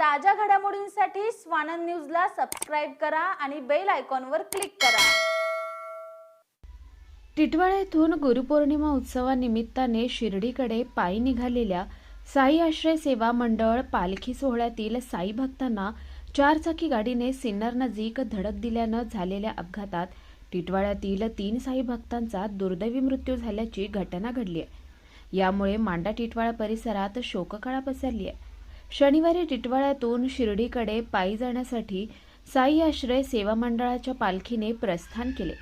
ताज्या घडामोडींसाठी स्वानंद न्यूजला सबस्क्राईब करा आणि बेल आयकॉनवर क्लिक करा. टिटवाळा येथून गुरुपौर्णिमा उत्सवानिमित्ताने शिर्डीकडे पायी निघालेल्या साई आश्रय सेवा मंडळ पालखी सोहळ्यातील साई भक्तांना चारचाकी गाडीने सिन्नर नजीक धडक दिल्यानं झालेल्या अपघातात टिटवाळ्यातील तीन साई भक्तांचा दुर्दैवी मृत्यू झाल्याची घटना घडली आहे यामुळे मांडा टिटवाळा परिसरात शोककळा पसरली आहे शनिवारी टिटवाळ्यातून शिर्डीकडे पायी जाण्यासाठी साई आश्रय सेवा मंडळाच्या पालखीने प्रस्थान केले.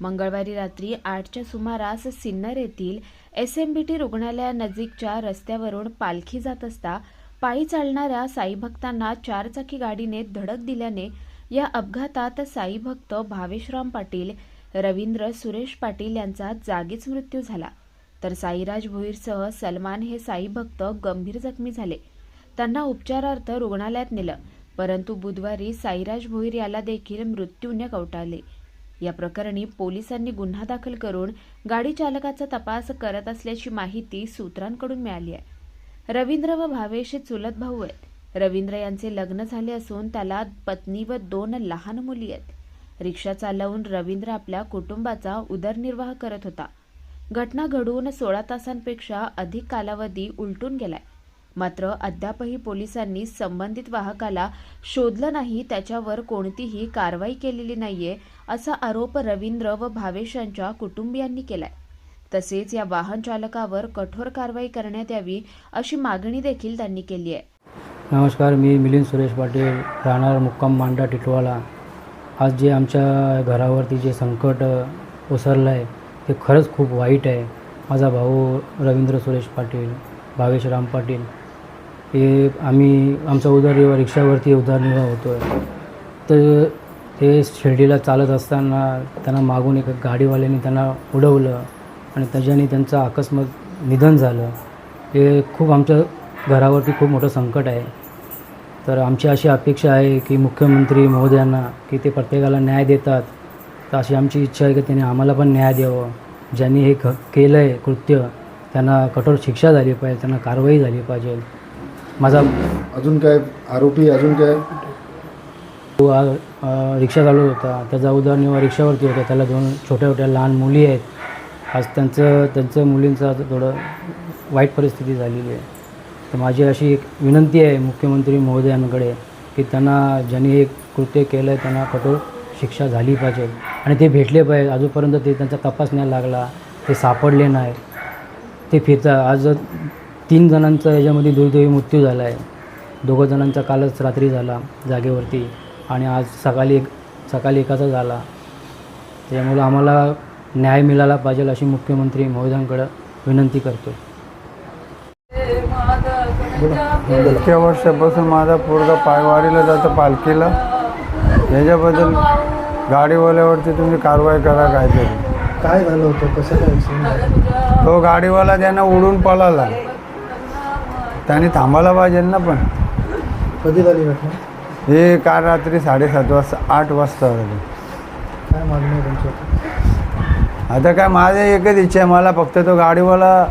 मंगळवारी रात्री आठच्या सुमारास सिन्नर येथील एस एम बी टी रुग्णालयानजीकच्या रस्त्यावरून पालखी जात असता पायी चालणाऱ्या साईभक्तांना चारचाकी गाडीने धडक दिल्याने या अपघातात साईभक्त भावेशराम पाटील रवींद्र सुरेश पाटील यांचा जागीच मृत्यू झाला. तर साईराज भोईरसह सलमान हे साईभक्त गंभीर जखमी झाले. त्यांना उपचारार्थ रुग्णालयात नेलं. परंतु बुधवारी साईराज भोईर याला देखील मृत्यूने कवटाळले या प्रकरणी पोलिसांनी गुन्हा दाखल करून गाडी चालकाचा तपास करत असल्याची माहिती सूत्रांकडून मिळाली आहे. रवींद्र व भावेश चुलत भाऊ आहेत. रवींद्र यांचे लग्न झाले असून त्याला पत्नी व दोन लहान मुली आहेत. रिक्षा चालवून रवींद्र आपल्या कुटुंबाचा उदरनिर्वाह करत होता. घटना घडून सोळा तासांपेक्षा अधिक कालावधी उलटून गेलाय. मात्र अद्यापही पोलिसांनी संबंधित वाहकाला शोधलं नाही त्याच्यावर कोणतीही कारवाई केलेली नाहीये असा आरोप रवींद्र व भावेश यांच्या कुटुंबियांनी केलाय. तसेच या वाहन चालकावर कठोर कारवाई करण्यात यावी अशी मागणी देखील त्यांनी केली आहे. नमस्कार मी मिलिंद सुरेश पाटील राहणार मुक्काम मांडा टिटवाला आज जे आमच्या घरावरती जे संकट ओसरलं आहे ते खरंच खूप वाईट आहे. माझा भाऊ रवींद्र सुरेश पाटील भावेश राम पाटील हे आम्ही आमचा उदरनिर्वाह रिक्षावरती उदरनिर्वाह होतो आहे तर ते शिर्डीला चालत असताना त्यांना मागून एक गाडीवाल्याने त्यांना उडवलं आणि त्याच्याने त्यांचं अकस्मात निधन झालं. हे खूप आमच्या घरावरती खूप मोठं संकट आहे. तर आमची अशी अपेक्षा आहे की मुख्यमंत्री महोदयांना की ते प्रत्येकाला न्याय देतात. तर अशी आमची इच्छा आहे की त्यांनी आम्हाला पण न्याय द्यावं. ज्यांनी हे क केलं आहे कृत्य त्यांना कठोर शिक्षा झाली पाहिजे त्यांना कारवाई झाली पाहिजे. माझा अजून काय आरोपी अजून काय? तो आ- अ, रिक्षा चालवत होता. त्याचा उदरनिर्वाह रिक्षावरती होता. त्याला दोन छोट्या छोट्या लहान मुली आहेत. आज त्यांचं त्यांचं मुलींचं आता थोडं वाईट परिस्थिती झालेली आहे. तर माझी अशी एक विनंती आहे मुख्यमंत्री महोदयांकडे की त्यांना ज्यांनी हे कृत्य केलं आहे त्यांना कठोर शिक्षा झाली पाहिजे. आणि ते भेटले पाहिजे. अजूनपर्यंत ते त्यांचा तपास नाही लागला. ते सापडले नाही. ते फिरता आज तीन जणांचा याच्यामध्ये दुर्दैवी मृत्यू झाला आहे. दोघं जणांचा कालच रात्री झाला जागेवरती आणि आज सकाळी एक सकाळी एकाचा झाला. त्यामुळं आम्हाला न्याय मिळाला पाहिजे अशी मुख्यमंत्री महोदयांकडं विनंती करतो इतक्या वर्षापासून माझा पोरगा पायवारीला जातो पालखीला. याच्याबद्दल गाडीवाल्यावरती तुम्ही कारवाई करा काहीतरी. काय झालं होतं? कसं काय? तो गाडीवाला त्यांना उडून पळाला. त्याने थांबायला पाहिजे ना पण. कधी झाली घटना? हे काल रात्री साडेसात वाजता आठ वाजता झाली. काय मागणी आहे तुमची? आता काय माझं एकच इच्छा आहे मला फक्त तो गाडीवाला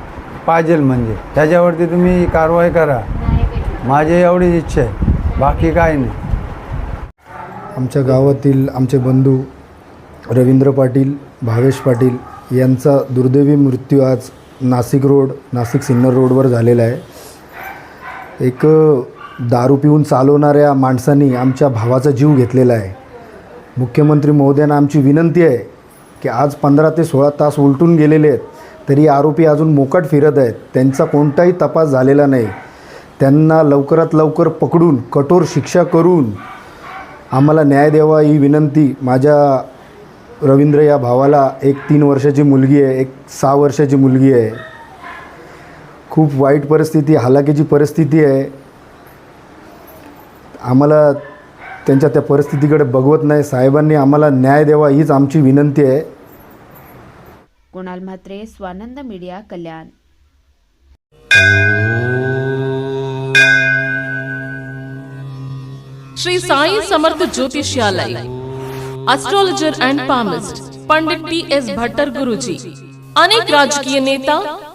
पाहिजे म्हणजे. त्याच्यावरती तुम्ही कारवाई करा. माझी एवढीच इच्छा आहे बाकी काय नाही. आमच्या गावातील आमचे बंधू रवींद्र पाटील भावेश पाटील यांचा दुर्दैवी मृत्यू आज नाशिक रोड नाशिक सिन्नर रोडवर झालेला आहे. एक दारू पिऊन चालवणाऱ्या माणसांनी आमच्या भावाचा जीव घेतलेला आहे. मुख्यमंत्री महोदयांना आमची विनंती आहे की आज पंधरा ते सोळा तास उलटून गेलेले आहेत तरी आरोपी अजून मोकाट फिरत आहेत. त्यांचा कोणताही तपास झालेला नाही. त्यांना लवकरात लवकर पकडून कठोर शिक्षा करून आम्हाला न्याय द्यावा ही विनंती माझ्या रवींद्र या भावाला एक तीन वर्षाची मुलगी आहे एक सहा वर्षाची मुलगी आहे. खूप वाईट परिस्थिती हालाकीची परिस्थिती आहे. आम्हाला त्यांच्या त्या परिस्थितीकडे बघवत नाही. साहेबांनी आम्हाला न्याय द्यावा हीच आमची विनंती आहे. Kunal Mhatre Swanand media Kalyan. Shri Sai Samarth Jyotishalaya astrologer and palmist Pandit P S Bhattar Guruji अनेक राजकीय नेता